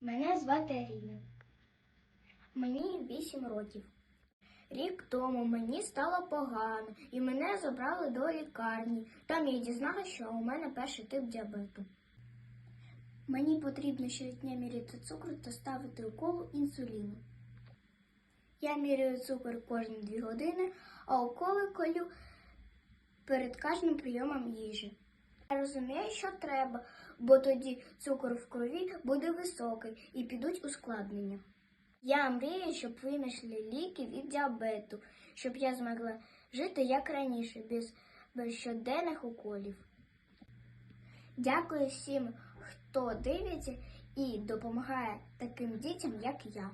Мене звати Аріна. Мені 8 років. Рік тому мені стало погано і мене забрали до лікарні. Там я дізналася, що у мене перший тип діабету. Мені потрібно щодня міряти цукор та ставити укол інсуліну. Я міряю цукор кожні 2 години, а уколи колю перед кожним прийомом їжі. Я розумію, що треба, бо тоді цукор в крові буде високий і підуть ускладнення. Я мрію, щоб винайшли ліки від діабету, щоб я змогла жити як раніше, без, без щоденних уколів. Дякую всім, хто дивиться і допомагає таким дітям, як я.